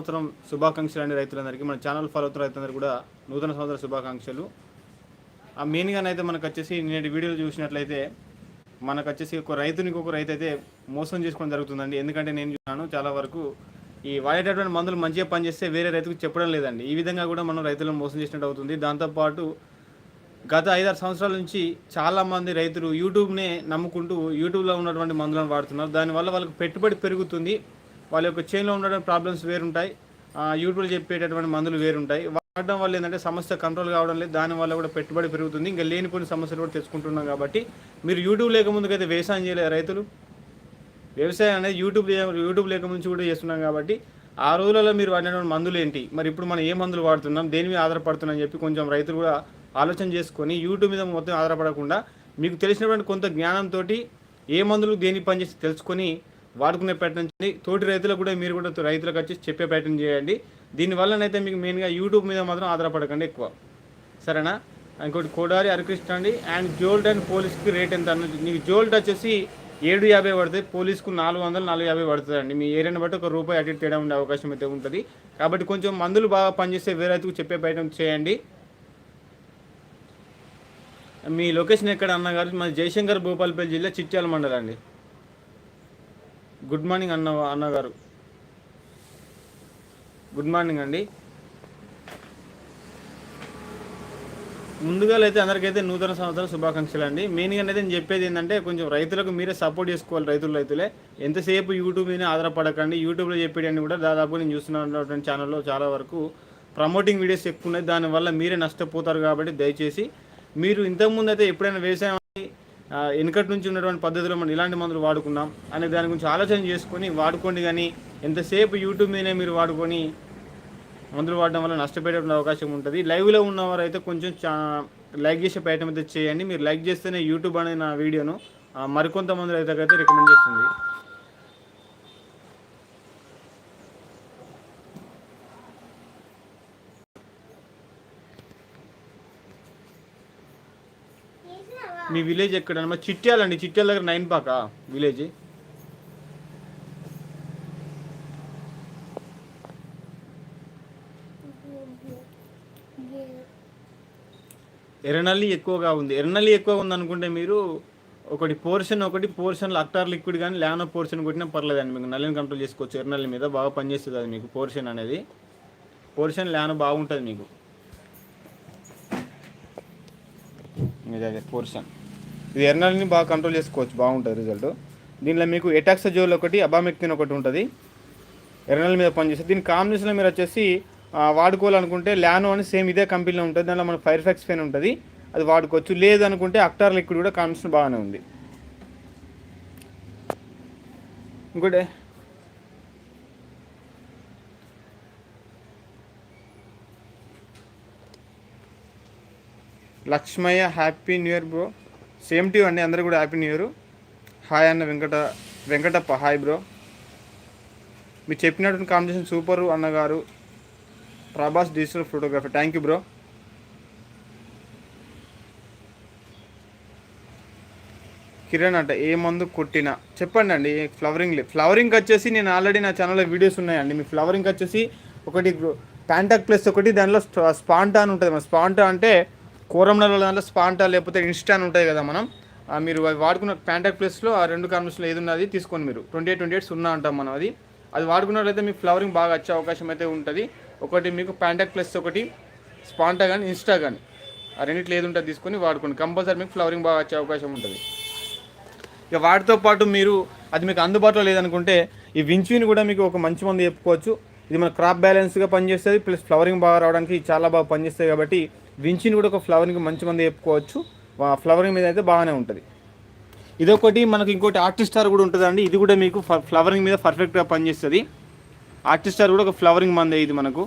సంవత్సరం శుభాకాంక్షలు అండి రైతులందరికీ. మన ఛానల్ ఫాలో అవుతున్న రైతులందరూ కూడా నూతన సంవత్సర శుభాకాంక్షలు. ఆ మెయిన్గానైతే మనకు వచ్చేసి నేటి వీడియోలు చూసినట్లయితే మనకు వచ్చేసి ఒక రైతునికి ఒక రైతు అయితే మోసం చేసుకోవడం జరుగుతుందండి. ఎందుకంటే నేను చూసాను చాలా వరకు ఈ వాడేటటువంటి మందులు మంచిగా పనిచేస్తే వేరే రైతుకు చెప్పడం లేదండి. ఈ విధంగా కూడా మనం రైతులను మోసం చేసినట్టు అవుతుంది. దాంతోపాటు గత ఐదారు సంవత్సరాల నుంచి చాలామంది రైతులు యూట్యూబ్నే నమ్ముకుంటూ యూట్యూబ్లో ఉన్నటువంటి మందులను వాడుతున్నారు. దానివల్ల వాళ్ళకి పెట్టుబడి పెరుగుతుంది. వాళ్ళ యొక్క చైన్లో ఉండడం ప్రాబ్లమ్స్ వేరుంటాయి. ఆ, యూట్యూబ్లో చెప్పేటటువంటి మందులు వేరుంటాయి. వాడడం వల్ల ఏంటంటే సమస్య కంట్రోల్ కావడం లేదు. దానివల్ల కూడా పెట్టుబడి పెరుగుతుంది. ఇంకా లేనిపోయిన సమస్యలు కూడా తెచ్చుకుంటున్నాం కాబట్టి మీరు యూట్యూబ్ లేకముందుకైతే వ్యవసాయం చేయలేదు రైతులు? వ్యవసాయం అనేది యూట్యూబ్ యూట్యూబ్ లేక నుంచి కూడా చేస్తున్నాం కాబట్టి ఆ రోజులలో మీరు వాడినటువంటి మందులు ఏంటి? మరి ఇప్పుడు మనం ఏ మందులు వాడుతున్నాం? దేని మీద ఆధారపడుతున్నాం చెప్పి కొంచెం రైతులు కూడా ఆలోచన చేసుకొని యూట్యూబ్ మీద మొత్తం ఆధారపడకుండా మీకు తెలిసినటువంటి కొంత జ్ఞానంతో ఏ మందులు దేని పనిచేసి తెలుసుకొని వాడుకునే ప్యాటర్న్ చేయండి. తోటి రైతులకు కూడా మీరు కూడా రైతులకు వచ్చి చెప్పే ప్యాటర్న్ చేయండి. దీనివల్లనైతే మీకు మెయిన్గా యూట్యూబ్ మీద మాత్రం ఆధారపడకండి ఎక్కువ. సరేనా? ఇంకోటి కోడారి హరికృష్ణ అండి. అండ్ జోల్ట్ అండ్ పోలీస్కి రేట్ ఎంత అన్నది నీకు జోల్ట్ వచ్చేసి ఏడు యాభై పడుతుంది పోలీస్కు నాలుగు వందలు నాలుగు యాభై పడుతుంది అండి మీ ఏరియాని బట్టి ఒక రూపాయి అటు తేడా ఉండే అవకాశం అయితే ఉంటుంది. కాబట్టి కొంచెం మందులు బాగా పనిచేస్తే వేరే రైతుకు చెప్పే ప్రయత్నం చేయండి. మీ లొకేషన్ ఎక్కడ అన్నగారు? మన జయశంకర్ భూపాలపల్లి జిల్లా చిట్యాల మండలం అండి. గుడ్ మార్నింగ్ అన్న అన్నగారు. గుడ్ మార్నింగ్ అండి. ముందుగా అయితే అందరికైతే నూతన సంవత్సరం శుభాకాంక్షలు అండి. మెయిన్గా అయితే నేను చెప్పేది ఏంటంటే కొంచెం రైతులకు మీరే సపోర్ట్ చేసుకోవాలి రైతులు రైతులే. ఎంతసేపు యూట్యూబ్ మీద ఆధారపడకండి. యూట్యూబ్లో చెప్పేయండి కూడా దాదాపు నేను చూస్తున్నటువంటి ఛానల్లో చాలా వరకు ప్రమోటింగ్ వీడియోస్ ఎక్కువ ఉన్నాయి. దానివల్ల మీరే నష్టపోతారు కాబట్టి దయచేసి మీరు ఇంతకుముందు అయితే ఎప్పుడైనా వ్యవసాయం వెనుకటి నుంచి ఉన్నటువంటి పద్ధతిలో మనం ఇలాంటి మందులు వాడుకున్నాం అనే దాని గురించి ఆలోచన చేసుకొని వాడుకోండి కానీ ఎంతసేపు యూట్యూబ్ మీదనే మీరు వాడుకొని మందులు వాడడం వల్ల నష్టపోయేటువంటి అవకాశం ఉంటుంది. లైవ్లో ఉన్నవారు అయితే కొంచెం లైక్ చేసే ప్రయత్నం అయితే చేయండి. మీరు లైక్ చేస్తేనే యూట్యూబ్ అనే నా వీడియోను మరికొంత మరికొంతమంది అయితే రికమెండ్ చేస్తుంది. మీ విలేజ్ ఎక్కడ మా చిట్యాలండి చిట్యాల దగ్గర నైన్ పాక విలేజ్? ఎర్రనల్లి ఎక్కువగా ఉంది. ఎర్రనల్లి ఎక్కువ ఉంది అనుకుంటే మీరు ఒకటి పోర్షన్ ఒకటి పోర్షన్లో అక్టార్ లిక్విడ్ కానీ ల్యానో పోర్షన్ కొట్టినా పర్లేదండి మీకు. నల్లిని కంట్రోల్ చేసుకోవచ్చు ఎర్రనల్లి మీద. బాగా పనిచేస్తుంది అది మీకు పోర్షన్ అనేది. పోర్షన్ ల్యానో బాగుంటుంది మీకు. ఇదే అదే పోర్షన్. ఇది ఎర్నల్ని బాగా కంట్రోల్ చేసుకోవచ్చు బాగుంటుంది రిజల్ట్ దీనిలో మీకు ఎటాక్సజోల్ ఒకటి అబామెక్తిన్ ఒకటి ఉంటుంది. ఎర్నల్ మీద పనిచేస్తుంది. దీని కాంబినేషన్లో మీరు వచ్చేసి వాడుకోవాలనుకుంటే ల్యానో అని సేమ్ ఇదే కంపెనీలో ఉంటుంది. దానిలో మన ఫైర్ ఫ్యాక్స్ పెయిన్ ఉంటుంది. అది వాడుకోవచ్చు. లేదనుకుంటే అక్టార్ లిక్విడ్ కూడా కాంబినేషన్ బాగానే ఉంది. ఇంకోటి? Lakshmaiah happy new year bro same to అండి అందరూ కూడా హ్యాపీ న్యూ ఇయర్ హాయ్ అన్న వెంకట వెంకటప్ప హాయ్ బ్రో మీరు చెప్పినటువంటి కాంబినేషన్ సూపర్ అన్నగారు Prabhas digital photography thank you bro Kiran అంట ఏ మందు కొట్టినా. చెప్పండి అండి ఫ్లవరింగ్ ఫ్లవరింగ్ వచ్చేసి నేను ఆల్రెడీ నా ఛానల్లో వీడియోస్ ఉన్నాయండి. మీ ఫ్లవరింగ్ వచ్చేసి ఒకటి ప్యాంటాక్ ప్లస్ ఒకటి దానిలో స్పాంటా అని ఉంటుంది. మన స్పాంటా అంటే కోరంలో దాంట్లో స్పాంటా లేకపోతే ఇన్స్టాన్ ఉంటాయి కదా మనం మీరు అవి వాడుకున్న ప్యాంటాక్ ప్లస్లో ఆ రెండు కాంబినేషన్లో ఏది ఉన్నది తీసుకోండి మీరు. ట్వంటీ ఎయిట్ ట్వంటీ ఎయిట్ సున్నా అంటాం మనం అది. అది వాడుకున్నట్లయితే మీకు ఫ్లవరింగ్ బాగా వచ్చే అవకాశం అయితే ఉంటుంది. ఒకటి మీకు ప్యాంటాక్ ప్లస్ ఒకటి స్పాంటా కానీ ఇన్స్టా కానీ ఆ రెండిట్లో ఏది ఉంటుంది తీసుకొని వాడుకోండి. కంపల్సరీ మీకు ఫ్లవరింగ్ బాగా వచ్చే అవకాశం ఉంటుంది. ఇక వాటితో పాటు మీరు అది మీకు అందుబాటులో లేదనుకుంటే ఈ వించుని కూడా మీకు ఒక మంచి మంది చెప్పుకోవచ్చు. ఇది మన క్రాప్ బ్యాలెన్స్గా పనిచేస్తుంది ప్లస్ ఫ్లవరింగ్ బాగా రావడానికి చాలా బాగా పనిచేస్తాయి కాబట్టి వించిని కూడా ఒక ఫ్లవరింగ్ మంచి మంది చెప్పుకోవచ్చు. ఫ్లవరింగ్ మీద అయితే బాగానే ఉంటుంది. ఇదొకటి మనకు ఇంకోటి ఆర్టిస్ట్ స్టార్ కూడా ఉంటుందండి. ఇది కూడా మీకు ఫ్లవరింగ్ మీద పర్ఫెక్ట్గా పనిచేస్తుంది. ఆర్టిస్ట్ స్టార్ కూడా ఒక ఫ్లవరింగ్ మందే ఇది మనకు.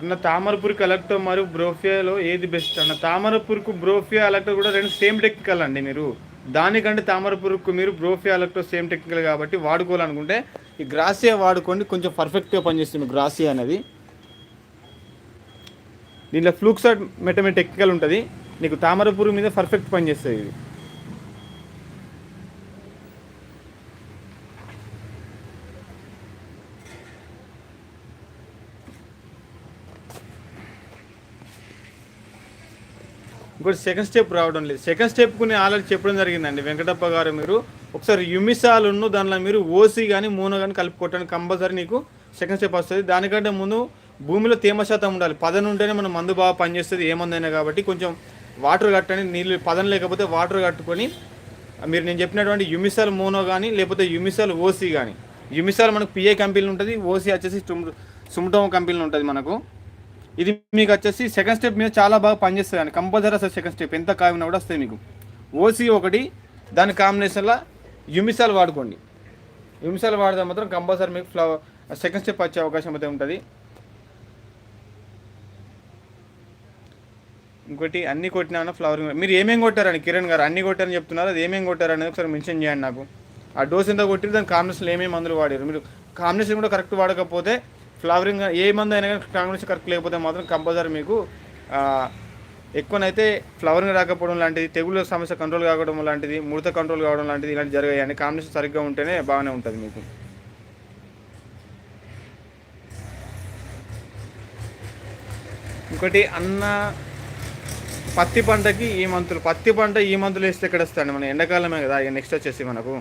అన్న తామరపూర్కి అలెక్టో మరియు బ్రోఫియాలో ఏది బెస్ట్ అన్న తామరపూర్కు బ్రోఫియా అలెక్టో కూడా రెండు సేమ్ టెక్నికల్ అండి మీరు. దానికంటే తామరపూర్కు మీరు బ్రోఫియా అలెక్టో సేమ్ టెక్నికల్ కాబట్టి వాడుకోవాలనుకుంటే ఈ గ్రాసియా వాడుకోండి కొంచెం పర్ఫెక్ట్గా పనిచేస్తుంది గ్రాసియా అనేది. దీంట్లో ఫ్లూక్సాట్ మెటమే టెక్నికల్ ఉంటుంది. నీకు తామరపురు మీద పర్ఫెక్ట్ పనిచేస్తుంది ఇది. ఇంకోటి సెకండ్ స్టెప్ రావడం లేదు. సెకండ్ స్టెప్ కొన్ని ఆల్రెడీ చెప్పడం జరిగిందండి. వెంకటప్ప గారు మీరు. ఒకసారి యుమిసాలును దానిలో మీరు ఓసి కానీ మూనో కానీ కలిపి కొట్టడానికి కంపల్సరీ నీకు సెకండ్ స్టెప్ వస్తుంది. దానికంటే ముందు భూమిలో తేమ శాతం ఉండాలి. పదన ఉంటేనే మనం మందు బాగా పనిచేస్తుంది. ఏ మందైనా కాబట్టి కొంచెం వాటర్ కట్టండి. నీళ్ళు పదన లేకపోతే వాటర్ కట్టుకొని మీరు నేను చెప్పినటువంటి యుమిసాల్ మోనో కానీ లేకపోతే యుమిసాల్ ఓసీ కానీ యుమిసాల్ మనకు పిఏ కంపెనీ ఉంటుంది. ఓసీ వచ్చేసి సుమ్టోమ్ కంపెనీ ఉంటుంది మనకు. ఇది మీకు వచ్చేసి సెకండ్ స్టెప్ మీద చాలా బాగా పనిచేస్తుంది అండి. కంపల్సరీ వస్తుంది సెకండ్ స్టెప్ ఎంత కావినా కూడా వస్తుంది మీకు. ఓసీ ఒకటి దాని కాంబినేషన్లో యుమిసాల్ వాడుకోండి. యుమిసాల్ వాడితే మాత్రం కంపల్సరీ మీకు ఫ్లవర్ సెకండ్ స్టెప్ వచ్చే అవకాశం అయితే ఉంటుంది. ఇంకోటి అన్ని కొట్టినా ఫ్లవరింగ్ మీరు ఏమేమి కొట్టారని కిరణ్ గారు అన్ని కొట్టారని చెప్తున్నారు. అది ఏమేమి కొట్టారు అనేది ఒకసారి మెన్షన్ చేయండి నాకు. ఆ డోస్ ఎంత కొట్టి దాని కాంబినేషన్లో ఏమేమి మందులు వాడారు? మీరు కాంబినేషన్ కూడా కరెక్ట్ వాడకపోతే ఫ్లవరింగ్ ఏ మందు అయినా కానీ కాంబినేషన్ కరెక్ట్ లేకపోతే మాత్రం కంపల్సరీ మీకు ఎక్కువనైతే ఫ్లవరింగ్ రాకపోవడం లాంటిది తెగుళ్ళ సమస్య కంట్రోల్ కావడం లాంటిది ముడత కంట్రోల్ కావడం లాంటిది ఇలాంటి జరిగాయండి కాంబినేషన్ సరిగ్గా ఉంటేనే బాగానే ఉంటుంది మీకు. ఇంకోటి అన్న పత్తి పంటకి ఈ మంతులు పత్తి పంట ఈ మంతులు వేస్తే ఎక్కడ వస్తాయండి? మన ఎండాకాలమే కదా ఇక నెక్స్ట్ వచ్చేసి మనకు.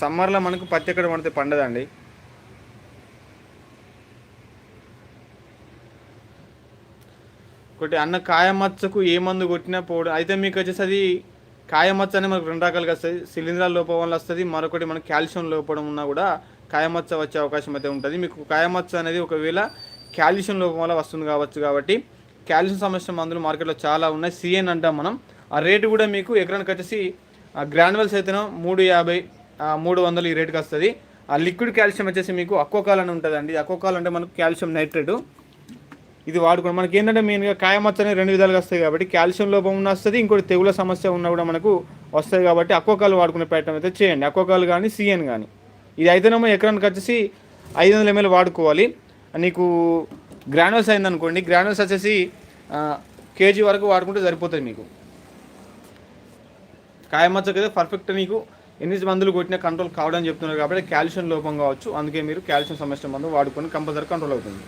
సమ్మర్లో మనకు పత్తి ఎక్కడ పడితే పండదండి. ఒకటి అన్న కాయమచ్చకు ఏ మందు కొట్టినా పోవడం అయితే మీకు వచ్చేసి అది కాయమచ్చ అనేది మనకు రెండు రకాలుగా వస్తుంది. శిలీంధ్రాల లోపం వల్ల వస్తుంది. మరొకటి మనకు కాల్షియం లోపడం ఉన్నా కూడా కాయమచ్చ వచ్చే అవకాశం అయితే ఉంటుంది. మీకు కాయమచ్చ అనేది ఒకవేళ కాల్షియం లోపం వల్ల వస్తుంది కావచ్చు కాబట్టి కాల్షియం సమస్య మందులు మార్కెట్లో చాలా ఉన్నాయి. సిఎన్ అంటాం మనం. ఆ రేటు కూడా మీకు ఎకరానికి వచ్చేసి గ్రాన్యువల్స్ అయితేనో మూడు యాభై మూడు వందలు ఈ రేటుకి వస్తుంది. ఆ లిక్విడ్ కాల్షియం వచ్చేసి మీకు అక్వకాల్ అని ఉంటుందండి. అక్వకాల్ అంటే మనకు కాల్షియం నైట్రేటు. ఇది వాడుకోండి మనకి ఏంటంటే మెయిన్గా కాయమచ్చ అనేది రెండు విధాలుగా వస్తాయి కాబట్టి కాల్షియం లోపం ఉన్న వస్తుంది ఇంకోటి తెగుల సమస్య ఉన్నా కూడా మనకు వస్తాయి కాబట్టి అక్వకాలు వాడుకునే ప్రయత్నం అయితే చేయండి. అక్వకాలు కానీ సిఎన్ కానీ ఇది అయితేనేమో ఎకరానికి వచ్చేసి ఐదు వందల ఎంఎల్ వాడుకోవాలి. నీకు గ్రానువల్స్ అయిందనుకోండి గ్రానువల్స్ వచ్చేసి కేజీ వరకు వాడుకుంటే సరిపోతుంది మీకు. కాయమచ్చకి అయితే పర్ఫెక్ట్ నీకు ఎన్ని మందులు కొట్టినా కంట్రోల్ కావడం చెప్తున్నారు కాబట్టి కాల్షియం లోపం కావచ్చు. అందుకే మీరు కాల్షియం సమస్య మందు వాడుకొని కంపల్సరీ కంట్రోల్ అవుతుంది.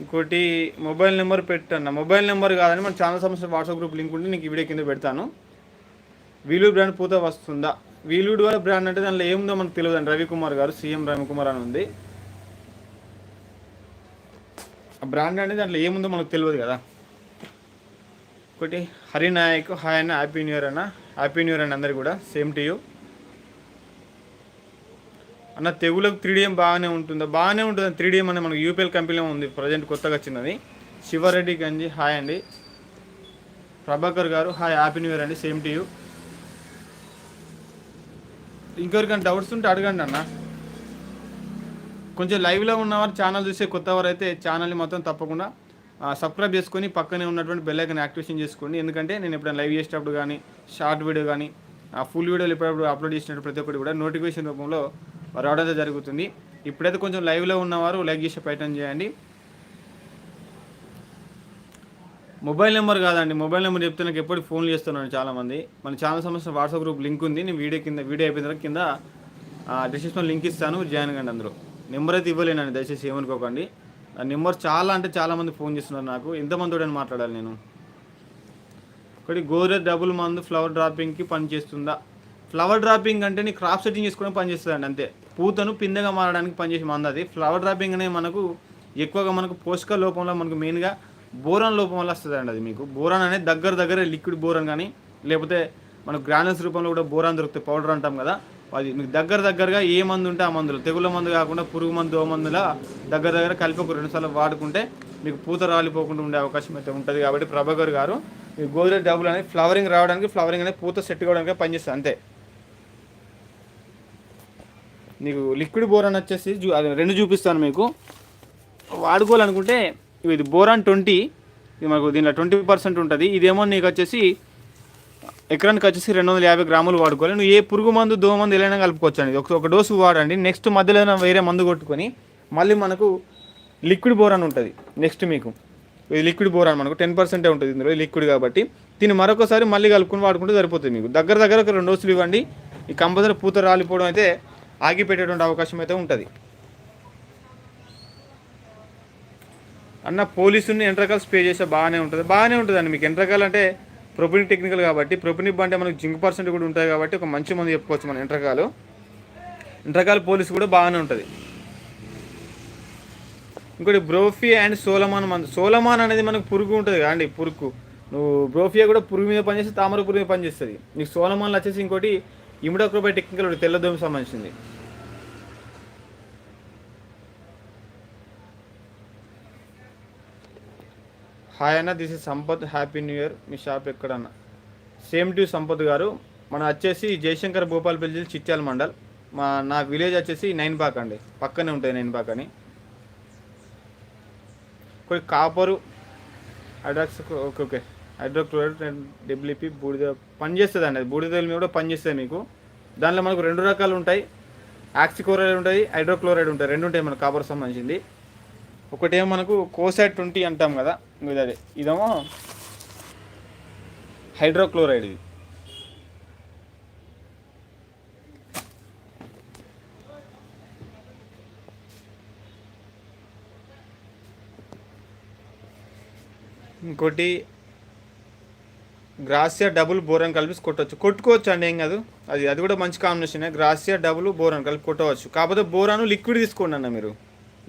ఇంకోటి మొబైల్ నెంబర్ పెట్టన్న. మొబైల్ నెంబర్ కాదని మన ఛానల్ సంబంధించిన వాట్సాప్ గ్రూప్ లింక్ ఉంటే నీకు వీడియో కింద పెడతాను. వీలూడ్ బ్రాండ్ పూత వస్తుందా? వీలూడ్ వాళ్ళ బ్రాండ్ అంటే దాంట్లో ఏముందో మనకు తెలియదు అండి రవికుమార్ గారు సీఎం రవికుమార్ అని ఉంది. ఆ బ్రాండ్ అంటే దాంట్లో ఏముందో మనకు తెలియదు కదా. ఒకటి హరినాయక్ హాయ్ అన్న హ్యాపీ న్యూ ఇయర్ అన్న. హ్యాపీ న్యూ ఇయర్ అండి అందరు కూడా. Same to you. అన్న తెగులకు త్రీడియం బాగానే ఉంటుందా? బాగానే ఉంటుంది? త్రీడియం అనే మనకు యూపీఎల్ కంపెనీలో ఉంది ప్రజెంట్ కొత్తగా వచ్చినది శివారెడ్డి గంజి హాయ్ అండి. ప్రభాకర్ గారు హాయ్ హ్యాపీ న్యూ ఇయర్ అండి సేమ్ టు యూ ఇంకెవరికైనా డౌట్స్ ఉంటే అడగండి అన్న. కొంచెం లైవ్లో ఉన్నవారు ఛానల్ చూసే కొత్త వారు అయితే ఛానల్ని మొత్తం తప్పకుండా సబ్స్క్రైబ్ చేసుకొని పక్కనే ఉన్నటువంటి బెల్ ఐకన్ యాక్టివేషన్ చేసుకోండి. ఎందుకంటే నేను ఎప్పుడైనా లైవ్ చేసేటప్పుడు కానీ షార్ట్ వీడియో కానీ ఫుల్ వీడియోలు ఎప్పుడప్పుడు అప్లోడ్ చేసినప్పుడు ప్రతి ఒక్కటి కూడా నోటిఫికేషన్ రూపంలో రావడం అయితే జరుగుతుంది. ఇప్పుడైతే కొంచెం లైవ్లో ఉన్నవారు లైక్ చేసే ప్రయత్నం చేయండి. మొబైల్ నెంబర్ కాదండి. మొబైల్ నెంబర్ చెప్తే నాకు ఎప్పుడు ఫోన్ చేస్తున్నాను చాలామంది. మన ఛానల్ సంబంధించిన వాట్సాప్ గ్రూప్ లింక్ ఉంది. నేను వీడియో కింద వీడియో అయిపోయిన తర్వాత కింద డిస్క్రిప్షన్ లింక్ ఇస్తాను. జాయిన్ కండి అందరూ. నెంబర్ అయితే ఇవ్వలేనండి. దయచేసి ఏమనుకోకండి. ఆ నెంబర్ చాలా అంటే చాలామంది ఫోన్ చేస్తున్నారు నాకు. ఎంతమంది మాట్లాడాలి నేను. ఒకటి గోరే డబుల్ మందు ఫ్లవర్ డ్రాపింగ్కి పనిచేస్తుందా? ఫ్లవర్ డ్రాపింగ్ అంటే నీ క్రాప్ సెట్టింగ్ చేసుకోవడం పని చేస్తుందండి అంతే. పూతను పిందెగా మారడానికి పనిచేసే మందు అది ఫ్లవర్ డ్రాపింగ్ అనేది మనకు ఎక్కువగా మనకు పోషక లోపంలో మనకు మెయిన్గా బోరాన్ లోపం వల్ల వస్తుందండి అది మీకు. బోరాన్ అనేది దగ్గర దగ్గర లిక్విడ్ బోరాన్ కానీ లేకపోతే మనకు గ్రానల్స్ రూపంలో కూడా బోరాన్ దొరుకుతాయి పౌడర్ అంటాం కదా. అది మీకు దగ్గర దగ్గరగా ఏ మందు ఉంటే ఆ మందులు తెగుళ్ళ మందు కాకుండా పురుగు మందు దోమ మందుల దగ్గర దగ్గర కలిపి ఒక రెండుసార్లు వాడుకుంటే మీకు పూత రాలిపోకుండా ఉండే అవకాశం అయితే ఉంటుంది కాబట్టి ప్రభాకర్ గారు ఈ గోదరేజ్ డబ్బులు అనేది ఫ్లవరింగ్ రావడానికి ఫ్లవరింగ్ అనేది పూత సెట్ కావడానికి పనిచేస్తుంది అంతే. నీకు లిక్విడ్ బోరాన్ వచ్చేసి చూ- అది రెండు చూపిస్తాను మీకు. వాడుకోవాలనుకుంటే ఇది బోరాన్ ట్వంటీ ఇది మనకు దీనిలో ట్వంటీ పర్సెంట్ ఉంటుంది. ఇదేమో నీకు వచ్చేసి ఎకరానికి వచ్చేసి రెండు వందల యాభై గ్రాములు వాడుకోవాలి. నువ్వు ఏ పురుగు మందు దోమ మందు ఎలా కలుపుకోవచ్చు అండి. ఒక ఒక డోసు వాడండి. నెక్స్ట్ మధ్యలో వేరే మందు కొట్టుకొని మళ్ళీ మనకు లిక్విడ్ బోరాన్ ఉంటుంది. నెక్స్ట్ మీకు. ఇది లిక్విడ్ బోరాన్ మనకు టెన్ పర్సెంటే ఉంటుంది ఇందులో లిక్విడ్ కాబట్టి. దీన్ని మరొకసారి మళ్ళీ కలుపుకొని వాడుకుంటే సరిపోతుంది మీకు. దగ్గర దగ్గర ఒక రెండు డోసులు ఇవ్వండి. ఈ కంపల్సరీ పూత రాలిపోవడం అయితే ఆగిపెట్టేటువంటి అవకాశం అయితే ఉంటుంది. అన్న పోలీసుని ఎంట్రకల్స్ పే చేస్తే బాగానే ఉంటుంది. బాగానే ఉంటుంది అండి మీకు ఎంట్రకల్ అంటే ప్రొపినిక్ టెక్నికల్ కాబట్టి ప్రొపినిక్ అంటే మనకు జింక్ పర్సెంట్ కూడా ఉంటుంది కాబట్టి ఒక మంచి మంది చెప్పుకోవచ్చు మన ఎంట్రకాలు ఎంట్రకాల పోలీసు కూడా బాగానే ఉంటుంది. ఇంకోటి బ్రోఫీ అండ్ సోలమాన్ సోలమాన్ అనేది మనకు పురుగు ఉంటుంది కాండి పురుగు. నువ్వు బ్రోఫియా కూడా పురుగు మీద పనిచేస్తే తామర పురుగు మీద పనిచేస్తుంది. నీకు సోలమాన్లు వచ్చేసి ఇంకోటి ఇమిడోక్రోబై టెక్నికల్ ఒకటి తెల్లదోమి సంబంధించింది. హాయ్ అన్న this is Sampath happy new year. Me shop ఎక్కడన్నా? సేమ్ టు సంపత్ గారు. మన వచ్చేసి జయశంకర్ భూపాలపల్లి జిల్లా చిట్యాల మండల్. మా నా విలేజ్ వచ్చేసి నైన్ బాక్ అండి. పక్కనే ఉంటుంది నైన్ బాక్ అని. కొన్ని copper. Address okay okay. Hydrochloride WP బూడిద పనిచేస్తుంది అండి అది బూడిద మీద కూడా పనిచేస్తుంది మీకు. దానిలో మనకు రెండు రకాలు ఉంటాయి. ఆక్సిక్లోరైడ్ ఉంటుంది హైడ్రోక్లోరైడ్ ఉంటాయి. రెండు ఉంటాయి మనకు కాపర్ సంబంధించింది. ఒకటేమో మనకు కోసాట్ ట్వంటీ అంటాం కదా. ఇది అదే. ఇదేమో హైడ్రోక్లోరైడ్ ఇది. ఇంకోటి గ్రాసియా డబుల్ బోరన్ కలిపి కొట్టవచ్చు కొట్టుకోవచ్చు అండి ఏం కాదు. అది అది కూడా మంచి కాంబినేషన్ గ్రాసియా డబుల్ బోరన్ కలిపి కొట్టవచ్చు. కాకపోతే బోరాను లిక్విడ్ తీసుకోండి అన్న మీరు.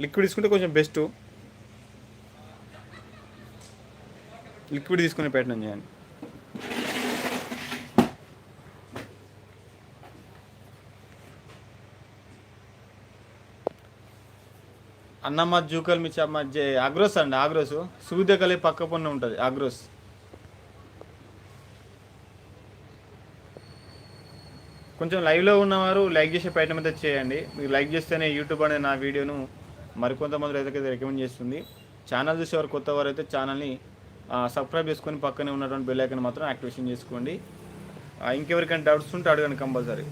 లిక్విడ్ తీసుకుంటే కొంచెం బెస్ట్ లిక్విడ్ తీసుకునే ప్రయత్నం చేయండి. అన్నమ్మ జూకల్ మిచ్చి అమ్మ జే ఆగ్రోస్ అండి ఆగ్రోస్. సూర్యకలి పక్క పొన్న ఉంటుంది ఆగ్రోస్. కొంచెం లైవ్లో ఉన్నవారు లైక్ చేసే ప్రయత్నం అయితే చేయండి. మీరు లైక్ చేస్తేనే యూట్యూబ్ అనే నా వీడియోను మరికొంతమంది అయితే రికమెండ్ చేస్తుంది. ఛానల్ చూసేవారు కొత్త వారు అయితే ఛానల్ని సబ్స్క్రైబ్ చేసుకొని పక్కనే ఉన్నటువంటి బెల్ ఐకన్ మాత్రం యాక్టివేషన్ చేసుకోండి. ఇంకెవరికైనా డౌట్స్ ఉంటే అడగండి కంపల్సరీ.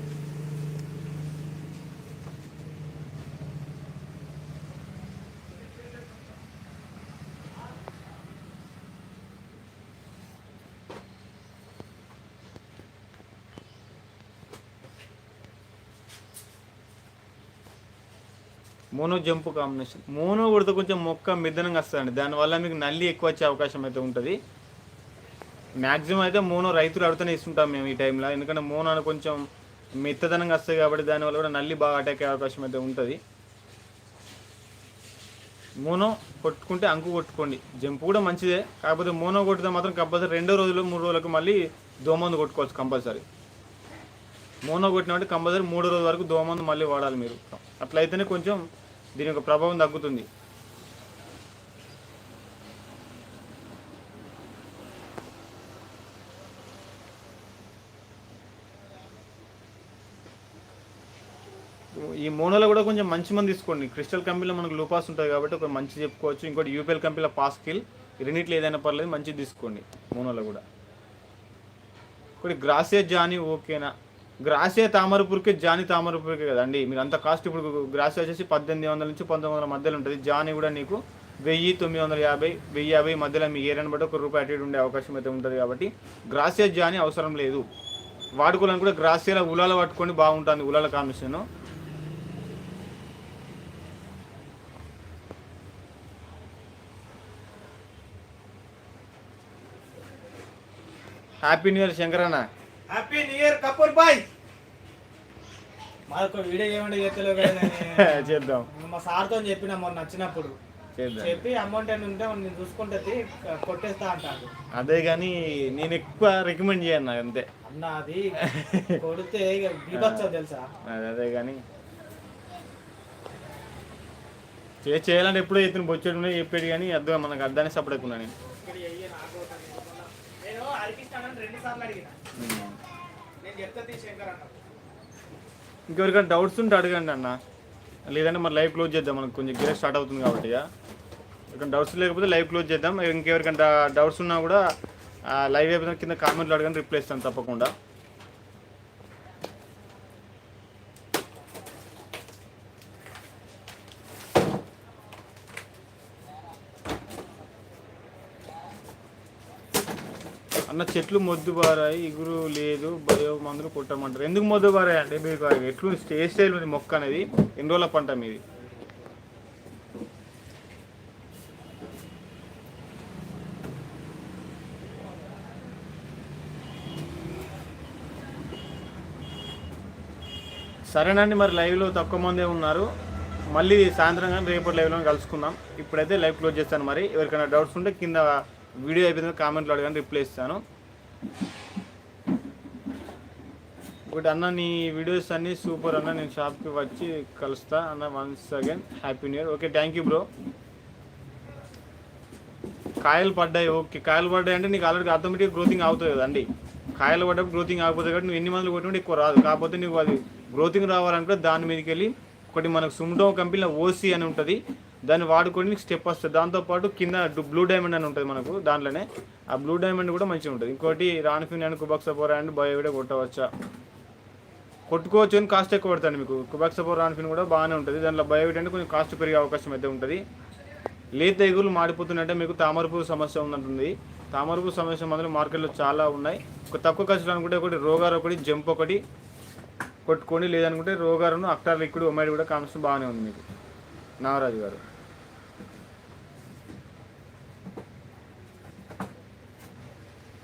మోనో జంపు కాంబినేషన్. మోనో కొడితే కొంచెం మొక్క మిద్దనంగా వస్తుందండి. దానివల్ల మీకు నల్లి ఎక్కువ వచ్చే అవకాశం అయితే ఉంటుంది. మ్యాక్సిమం అయితే మోనో రైతులు అడుగుతూనే ఇస్తుంటాం మేము ఈ టైంలో. ఎందుకంటే మోనో అని కొంచెం మెత్తదనంగా వస్తాయి కాబట్టి దానివల్ల కూడా నల్లి బాగా అటాక్ అయ్యే అవకాశం అయితే ఉంటుంది. మోనో కొట్టుకుంటే అంకు కొట్టుకోండి. జంపు కూడా మంచిదే. కాకపోతే మోనో కొట్టితే మాత్రం కంపల్సరీ రెండో రోజులు మూడు రోజులకు మళ్ళీ దోమందు కొట్టుకోవచ్చు కంపల్సరీ. మోనో కొట్టినట్టు కంపల్సరీ మూడో రోజు వరకు దోమందు మళ్ళీ వాడాలి మీరు. అట్లయితేనే కొంచెం దీని యొక్క ప్రభావం తగ్గుతుంది. ఈ మోనోలో కూడా కొంచెం మంచి మంది తీసుకోండి. క్రిస్టల్ కంపెనీలో మనకు లూపాస్ ఉంటుంది కాబట్టి ఒక మంచి చెప్పుకోవచ్చు. ఇంకోటి యూపీఎల్ కంపెనీలో పాస్కిల్ రెండింటిలో ఏదైనా పర్లేదు మంచిది తీసుకోండి మోనోలో కూడా. ఒకటి గ్రాసేజ్ జాని ఓకేనా? గ్రాసే తామరపురికే జాని తామరపురికే కదండి. మీరు అంత కాస్ట్ ఇప్పుడు గ్రాసే వచ్చేసి పద్దెనిమిది వందల నుంచి పంతొమ్మిది వందల మధ్యలో ఉంటుంది. జాని కూడా నీకు వెయ్యి తొమ్మిది వందల యాభై వెయ్యి యాభై మధ్యలో మీ ఏరియాని బట్టి ఒక రూపాయి అటు ఉండే అవకాశం అయితే ఉంటుంది కాబట్టి గ్రాసే జాని అవసరం లేదు. వాడుకోవాలని కూడా గ్రాసేల ఉలాల పట్టుకొని బాగుంటుంది ఉలాల కాంబినేషన్. హ్యాపీ న్యూ ఇయర్ శంకరన్న. హ్యాపీ న్యూ ఇయర్ కపూర్ బాయ్ మాకు వీడియో ఏమంటే చెప్తలేవు కదా నేను. చేద్దాం. మా సార్తో చెప్పిన మొన్న వచ్చినప్పుడు చేద్దాం. చెప్పి అమౌంట్ అని ఉంటే నేను చూసుకుంటే కొట్టేస్తా అంటాడు. అదే కానీ నేను ఎక్కువ రికమెండ్ చేయను నాకు అంతే. అన్న అది కొడితే ఇక బీభత్సం తెలుసా? అదే అదే కానీ చే చేయాలంటే ఎప్పుడో ఎత్తున బొచ్చెడు చెప్పాడు కానీ అర్థం మనకు అర్థాన్ని సపడకున్నా నేను. నేను అడిగిస్తానని రెండు సార్లు అడిగిన. నేను ఇంకెవరికైనా డౌట్స్ ఉంటే అడగండి అన్న. లేదంటే మరి లైవ్ క్లోజ్ చేద్దాం మనకు. కొంచెం గిరాక్ స్టార్ట్ అవుతుంది కాబట్టి ఇక. ఇక్కడ డౌట్స్ లేకపోతే లైవ్ క్లోజ్ చేద్దాం. ఇంకెవరికైనా డౌట్స్ ఉన్నా కూడా లైవ్ అయిపోయిన కింద కామెంట్లు అడగని రిప్లై ఇస్తాను తప్పకుండా. అన్న చెట్లు మొద్దు బారాయి ఇగురు లేదు బయో మందులు కొట్టమంటారు. ఎందుకు మొద్దు బారాయి అంటే మీకు ఎట్లు ఏ స్టైల్ ఉంది మొక్క అనేది? ఎన్ని రోజుల పంట మీది? సరేనండి మరి లైవ్లో తక్కువ మందే ఉన్నారు. మళ్ళీ సాయంత్రం కానీ రేపటి లైవ్లో కలుసుకుందాం. ఇప్పుడైతే లైవ్ క్లోజ్ చేస్తాను మరి. ఎవరికైనా డౌట్స్ ఉంటే కింద వీడియో అయిపోయింది కామెంట్లో అడగానే రిప్లై ఇస్తాను. ఒకటి అన్న నీ వీడియోస్ అన్నీ సూపర్ అన్న నేను షాప్కి వచ్చి కలుస్తా అన్న once again happy new year okay thank you bro కాయలు పడ్డాయి ఓకే కాయలు పడ్డాయి అంటే నీకు ఆల్రెడీ ఆటోమేటిక్ గ్రోతింగ్ అవుతుంది కదండి కాయలు పడ్డప్పుడు గ్రోతింగ్ ఆగిపోతుంది కాబట్టి నువ్వు ఎన్ని మందులు కొట్టినప్పుడు ఎక్కువ రాదు. కాకపోతే నీకు అది గ్రోతింగ్ రావాలంటే దాని మీదకి వెళ్ళి ఒకటి మనకు సుమ్టో కంపెనీలో ఓసీ అని ఉంటుంది. దాన్ని వాడుకొని స్టెప్ వస్తుంది. దాంతోపాటు కింద బ్లూ డైమండ్ అని ఉంటుంది మనకు దాంట్లోనే. ఆ బ్లూ డైమండ్ కూడా మంచిగా ఉంటుంది. ఇంకోటి రాన్ఫిన్ అండ్ కుబాక్సపోర్ అండ్ బయో కూడా కొట్టవచ్చా? కొట్టుకోవచ్చు అని కాస్ట్ ఎక్కువ పడుతుంది మీకు. కుబాక్సపోర్ రాన్ఫిన్ కూడా బాగానే ఉంటుంది. దాంట్లో బయోవిట్ అంటే కొంచెం కాస్ట్ పెరిగే అవకాశం అయితే ఉంటుంది. లేత ఎగులు మాడిపోతున్నట్టే మీకు తామరపు సమస్య ఉన్నట్టుంది. తామరపు సమస్య మాత్రం మార్కెట్లో చాలా ఉన్నాయి. ఒక తక్కువ ఖర్చులు అనుకుంటే ఒకటి రోగారు ఒకటి జంప్ ఒకటి కొట్టుకోండి లేదనుకుంటే రోగారును అక్టార్ లిక్విడ్ ఒమైడ్ కూడా కాంబినేషన్ బాగానే ఉంది మీకు. నాగరాజు గారు.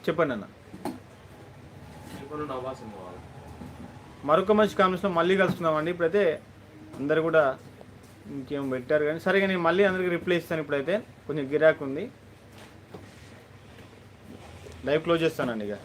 చెప్పండి అన్న. మరొక మంచి కాంబినేషన్ మళ్ళీ కలుసుకుందామండి. ఇప్పుడైతే అందరు కూడా ఇంకేం పెట్టారు కానీ సరే నేను మళ్ళీ అందరికి రిప్లై ఇస్తాను ఇప్పుడైతే. కొంచెం గిరాక్ ఉంది. లైవ్ క్లోజ్ చేస్తానండి ఇక.